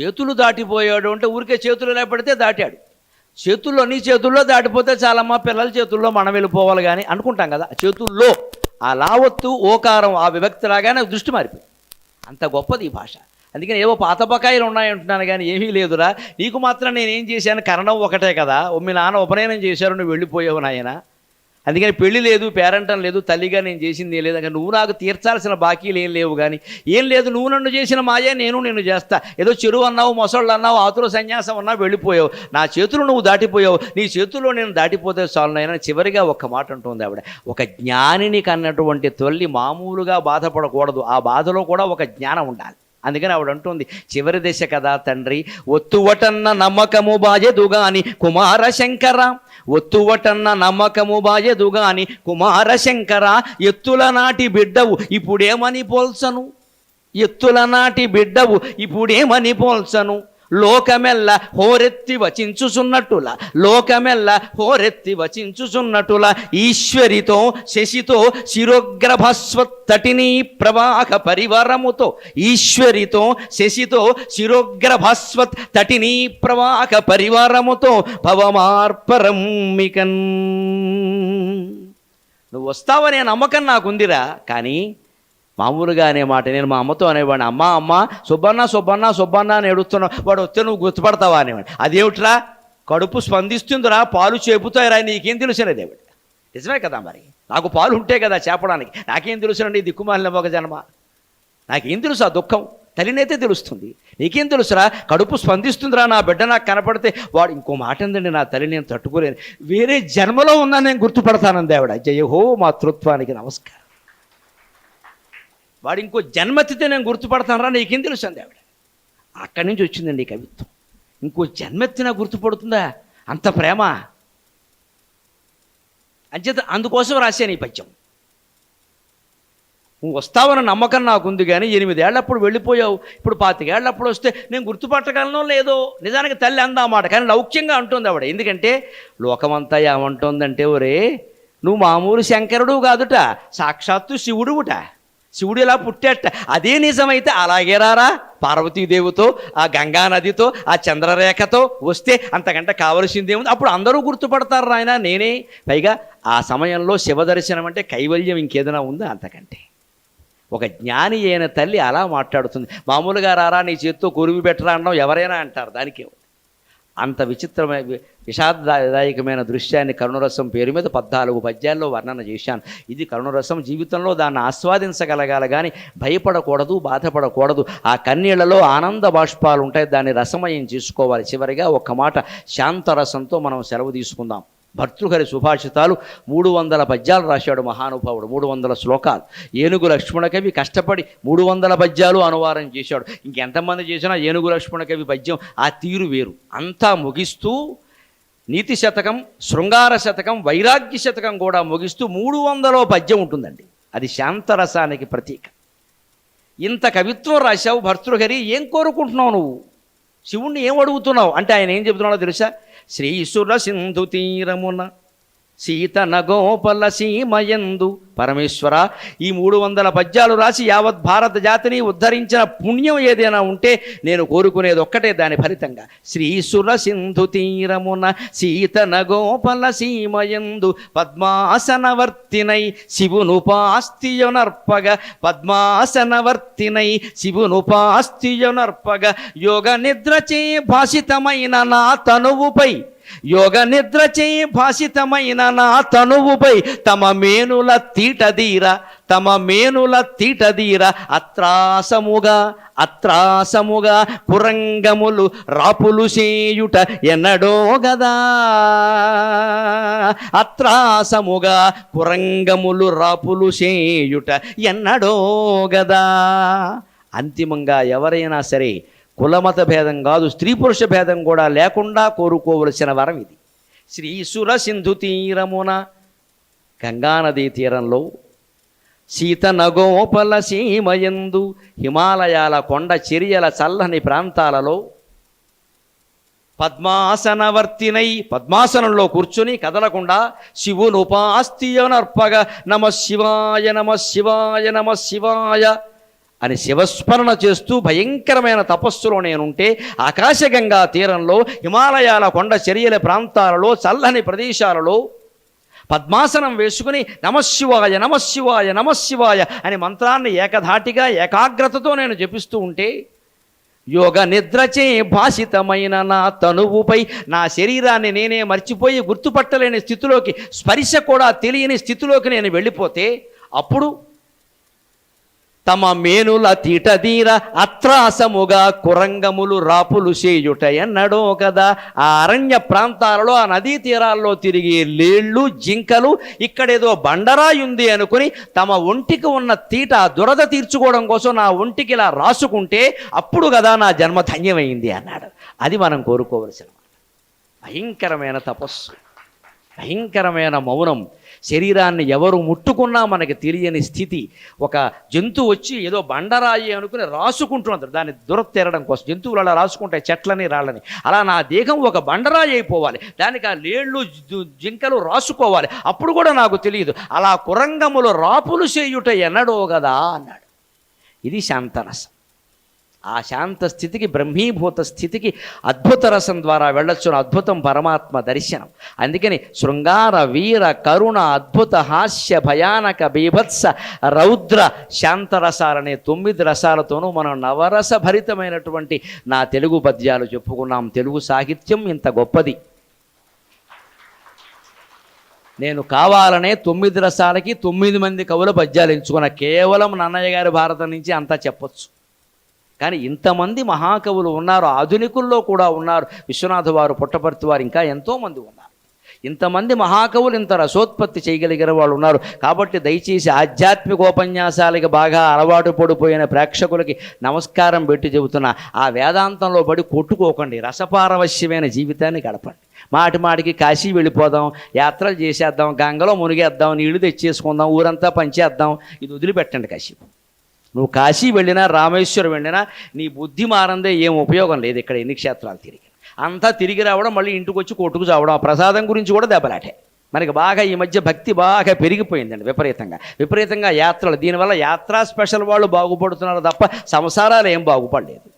చేతులు దాటిపోయాడు అంటే ఊరికే చేతులు ఎలా దాటాడు. చేతుల్లో నీ చేతుల్లో దాటిపోతే చాలమ్మా పిల్లల చేతుల్లో మనం వెళ్ళిపోవాలి కానీ అనుకుంటాం కదా. చేతుల్లో ఆ లావత్తు ఓకారం ఆ విభక్తి రాగానే దృష్టి మారిపోయింది. అంత గొప్పది ఈ భాష. అందుకని ఏవో పాత బకాయిలు ఉన్నాయంటున్నాను కానీ ఏమీ లేదురా. నీకు మాత్రం నేనేం చేశాను? కరణం ఒకటే కదా. మీ నాన్న ఉపనయనం చేశారు నువ్వు వెళ్ళిపోయావు నాయన. అందుకని పెళ్ళి లేదు పేరంటం లేదు తల్లిగా నేను చేసింది ఏం లేదు. కానీ నువ్వు నాకు తీర్చాల్సిన బాకీలు ఏం లేవు కానీ ఏం లేదు నువ్వు నన్ను చేసిన మాయే నేను నేను చేస్తా. ఏదో చెరువు అన్నావు మొసళ్ళు అన్నావు ఆతుల సన్యాసం అన్నావు వెళ్ళిపోయావు. నా చేతులు నువ్వు దాటిపోయావు. నీ చేతుల్లో నేను దాటిపోతే చాలు చివరిగా ఒక మాట అంటుంది ఆవిడ. ఒక జ్ఞానిని కన్నటువంటి తల్లి మామూలుగా బాధపడకూడదు. ఆ బాధలో కూడా ఒక జ్ఞానం ఉండాలి. అందుకని ఆవిడ అంటుంది చివరి దశ కదా తండ్రి. ఒత్తువటన్న నమ్మకము బాజెదుగాని కుమార శంకర ఒత్తువటన్న నమ్మకము బాయదుగాని కుమార శంకర ఎత్తుల నాటి బిడ్డవు ఇప్పుడేమని పోల్సను ఎత్తుల నాటి బిడ్డవు ఇప్పుడేమని పోల్సను లోకమెల్ల హోరెత్తి వచించుచున్నట్టుల లోకమెల్ల హోరెత్తి వచించుచున్నట్టుల ఈశ్వరితో శశితో శిరోగ్రభస్వత్తటిని ప్రవాహ పరివరముతో ఈశ్వరితో శశితో శిరోగ్రభస్వత్ తటిని ప్రవాహ పరివారముతో భవమార్పరమ్మికన్ నువ్వు వస్తావనే నమ్మకం నాకుందిరా కానీ మామూలుగా అనే మాట నేను మా అమ్మతో అనేవాడిని అమ్మ అమ్మ సుబ్బన్న సుబ్బన్న సుబ్బన్న అని ఎడుతున్నా వాడు వస్తే నువ్వు గుర్తుపడతావా అనేవాడు అదేమిట్రా? కడుపు స్పందిస్తుందిరా పాలు చేపుతాయిరా నీకేం తెలుసునే దేవుడు. నిజమే కదా మరి. నాకు పాలు ఉంటే కదా చేపడానికి. నాకేం తెలుసునండి దిక్కుమాలిన ఒక జన్మ? నాకేం తెలుసు ఆ దుఃఖం? తల్లినైతే తెలుస్తుంది. నీకేం తెలుసురా? కడుపు స్పందిస్తుందిరా నా బిడ్డ నాకు కనపడితే. వాడు ఇంకో మాట ఏందండి నా తల్లి నేను తట్టుకోలేను. వేరే జన్మలో ఉన్నా నేను గుర్తుపడతాను దేవుడ. జయహో మాతృత్వానికి నమస్కారం. వాడు ఇంకో జన్మెత్తితే నేను గుర్తుపడతానరా నీకేం తెలుసు అంది ఆవిడ. అక్కడి నుంచి వచ్చిందండి ఈ కవిత్వం. ఇంకో జన్మెత్తినా గుర్తుపడుతుందా? అంత ప్రేమ. అంచేత అందుకోసం రాశాను ఈ పద్యం. నువ్వు వస్తావన్న నమ్మకం నాకుంది కానీ ఎనిమిదేళ్ళప్పుడు వెళ్ళిపోయావు. ఇప్పుడు పాతికేళ్ళప్పుడు వస్తే నేను గుర్తుపట్టగలనో లేదో? నిజానికి తల్లి అందామాట కానీ లౌక్యంగా అంటుంది ఆవిడ. ఎందుకంటే లోకమంతా ఏమంటుందంటే ఒరే నువ్వు మామూలు శంకరుడు కాదుట సాక్షాత్తు శివుడువుట. శివుడు ఇలా పుట్టాట అదే నిజమైతే అలాగే రారా? పార్వతీదేవితో ఆ గంగా నదితో ఆ చంద్రరేఖతో వస్తే అంతకంటే కావలసిందేముంది అప్పుడు అందరూ గుర్తుపడతారు రాయన నేనే. పైగా ఆ సమయంలో శివదర్శనం అంటే కైవల్యం ఇంకేదైనా ఉందా అంతకంటే? ఒక జ్ఞాని అయిన తల్లి అలా మాట్లాడుతుంది. మామూలుగా రారా నీ చేత్తో కొరివి పెట్టరా అనడం ఎవరైనా అంటారు దానికే అంత విచిత్రమైన విషాదదాయకమైన దృశ్యాన్ని కరుణరసం పేరు మీద పద్నాలుగు పద్యాల్లో వర్ణన చేశాను. ఇది కరుణరసం జీవితంలో దాన్ని ఆస్వాదించగలగాలి కానీ భయపడకూడదు బాధపడకూడదు. ఆ కన్నీళ్ళలో ఆనంద బాష్పాలు ఉంటాయి దాన్ని రసమయం చేసుకోవాలి. చివరిగా ఒక్క మాట శాంతరసంతో మనం సెలవు తీసుకుందాం. భర్తృహరి సుభాషితాలు మూడు వందల పద్యాలు రాశాడు మహానుభావుడు మూడు వందల శ్లోకాలు. ఏనుగు లక్ష్మణ కవి కష్టపడి మూడు వందల పద్యాలు అనువాదం చేశాడు. ఇంకెంతమంది చేసినా ఏనుగు లక్ష్మణ కవి పద్యం ఆ తీరు వేరు. అంతా ముగిస్తూ నీతి శతకం శృంగార శతకం వైరాగ్య శతకం కూడా ముగిస్తూ మూడు వందలో పద్యం ఉంటుందండి. అది శాంతరసానికి ప్రతీక. ఇంత కవిత్వం రాశావు భర్తృహరి ఏం కోరుకుంటున్నావు నువ్వు? శివుణ్ణి ఏం అడుగుతున్నావు? అంటే ఆయన ఏం చెబుతున్నాడో తెలుసా? శ్రీసుర సింధు తీరమున సీత నగోపల సీమయందు. పరమేశ్వర ఈ మూడు వందల పద్యాలు రాసి యావత్ భారత జాతిని ఉద్ధరించిన పుణ్యం ఏదైనా ఉంటే నేను కోరుకునేది ఒక్కటే దాని ఫలితంగా. శ్రీసుర సింధు తీరమున సీత నగోపల సీమయందు పద్మాసనవర్తినై శివునుపాస్తియునర్పగ పద్మాసనవర్తినై శివునుపాస్తియునర్పగ యోగ నిద్రచే భాషితమైన నా తనువుపై యోగ నిద్రచే భాషితమైన నా తనువుపై తమ మేనుల తీటదీర తమ మేనుల తీటదీర అత్రాసముగా అత్రాసముగా కురంగములు రాపులు చేయుట ఎన్నడో గదా. అత్రాసముగా కురంగములు రాపులు చేయుట ఎన్నడో గదా. అంతిమంగా ఎవరైనా సరే కులమత భేదం కాదు స్త్రీ పురుష భేదం కూడా లేకుండా కోరుకోవలసిన వరం ఇది. శ్రీసుర సింధు తీరమున గంగానదీ తీరంలో సీత నగోపల సీమయందు హిమాలయాల కొండ చర్యల చల్లని ప్రాంతాలలో పద్మాసనవర్తినై పద్మాసనంలో కూర్చుని కదలకుండా శివునుపాస్తియనర్పగా నమ శివాయ నమ శివాయ నమ శివాయ అని శివస్మరణ చేస్తూ భయంకరమైన తపస్సులో నేనుంటే ఆకాశగంగా తీరంలో హిమాలయాల కొండ చర్యల ప్రాంతాలలో చల్లని ప్రదేశాలలో పద్మాసనం వేసుకుని నమశివాయ నమశివాయ నమశివాయ అని మంత్రాన్ని ఏకధాటిగా ఏకాగ్రతతో నేను జపిస్తూ ఉంటే యోగ నిద్రచే భాషితమైన నా తనువుపై నా శరీరాన్ని నేనే మర్చిపోయి గుర్తుపట్టలేని స్థితిలోకి స్పర్శ కూడా తెలియని స్థితిలోకి నేను వెళ్ళిపోతే అప్పుడు తమ మేనుల తీటదీర అత్రాసముగా కురంగములు రాపులు చేయుటయన్నడో కదా. ఆ అరణ్య ప్రాంతాలలో ఆ నదీ తీరాల్లో తిరిగే లేళ్ళు జింకలు ఇక్కడేదో బండరాయి ఉంది అనుకుని తమ ఒంటికి ఉన్న తీట దురద తీర్చుకోవడం కోసం నా ఒంటికి ఇలా రాసుకుంటే అప్పుడు కదా నా జన్మ ధన్యమైంది అన్నాడు. అది మనం కోరుకోవలసిన భయంకరమైన తపస్సు భయంకరమైన మౌనం శరీరాన్ని ఎవరు ముట్టుకున్నా మనకి తెలియని స్థితి. ఒక జంతువు వచ్చి ఏదో బండరాయి అనుకుని రాసుకుంటున్నారు దాన్ని దురతెరడం కోసం. జంతువులు అలా రాసుకుంటాయి చెట్లని రాళ్ళని. అలా నా దేహం ఒక బండరాయి అయిపోవాలి. దానికి ఆ లేళ్ళు జింకలు రాసుకోవాలి. అప్పుడు కూడా నాకు తెలియదు. అలా కురంగములు రాపులు చేయుట ఎన్నడో కదా అన్నాడు. ఇది శాంతరసం. ఆ శాంత స్థితికి బ్రహ్మీభూత స్థితికి అద్భుత రసం ద్వారా వెళ్ళొచ్చు అద్భుతం పరమాత్మ దర్శనం. అందుకని శృంగార వీర కరుణ అద్భుత హాస్య భయానక బీభత్స రౌద్ర శాంతరసాలనే తొమ్మిది రసాలతోనూ మనం నవరస భరితమైనటువంటి నా తెలుగు పద్యాలు చెప్పుకున్నాం. తెలుగు సాహిత్యం ఇంత గొప్పది. నేను కావాలనే తొమ్మిది రసాలకి తొమ్మిది మంది కవుల పద్యాలు ఎంచుకున్న కేవలం నన్నయ్య గారి భారతం నుంచి అంతా చెప్పొచ్చు. కానీ ఇంతమంది మహాకవులు ఉన్నారు ఆధునికుల్లో కూడా ఉన్నారు. విశ్వనాథ వారు పుట్టపర్తి వారు ఇంకా ఎంతోమంది ఉన్నారు. ఇంతమంది మహాకవులు ఇంత రసోత్పత్తి చేయగలిగిన వాళ్ళు ఉన్నారు. కాబట్టి దయచేసి ఆధ్యాత్మికోపన్యాసాలకి బాగా అలవాటు పడిపోయిన ప్రేక్షకులకి నమస్కారం పెట్టి చెబుతున్నా. ఆ వేదాంతంలో పడి కొట్టుకోకండి. రసపారవశ్యమైన జీవితాన్ని గడపండి. మాటి మాటికి కాశీ వెళ్ళిపోదాం యాత్రలు చేసేద్దాం గంగలో మునిగేద్దాం నీళ్ళు తెచ్చేసుకుందాం ఊరంతా పంచేద్దాం. ఇది వదిలిపెట్టండి కాశీ నువ్వు కాశీ వెళ్ళినా రామేశ్వరం వెళ్ళినా నీ బుద్ధి మారందే ఏం ఉపయోగం లేదు ఇక్కడ ఎన్ని క్షేత్రాలు తిరిగి. అంతా తిరిగి రావడం మళ్ళీ ఇంటికి వచ్చి కొట్టుకు చావడం ఆ ప్రసాదం గురించి కూడా దెబ్బలాటే. మనకి బాగా ఈ మధ్య భక్తి బాగా పెరిగిపోయిందండి విపరీతంగా. విపరీతంగా యాత్రలు దీనివల్ల యాత్రా స్పెషల్ వాళ్ళు బాగుపడుతున్నారు తప్ప సంసారాలు ఏం బాగుపడలేదు.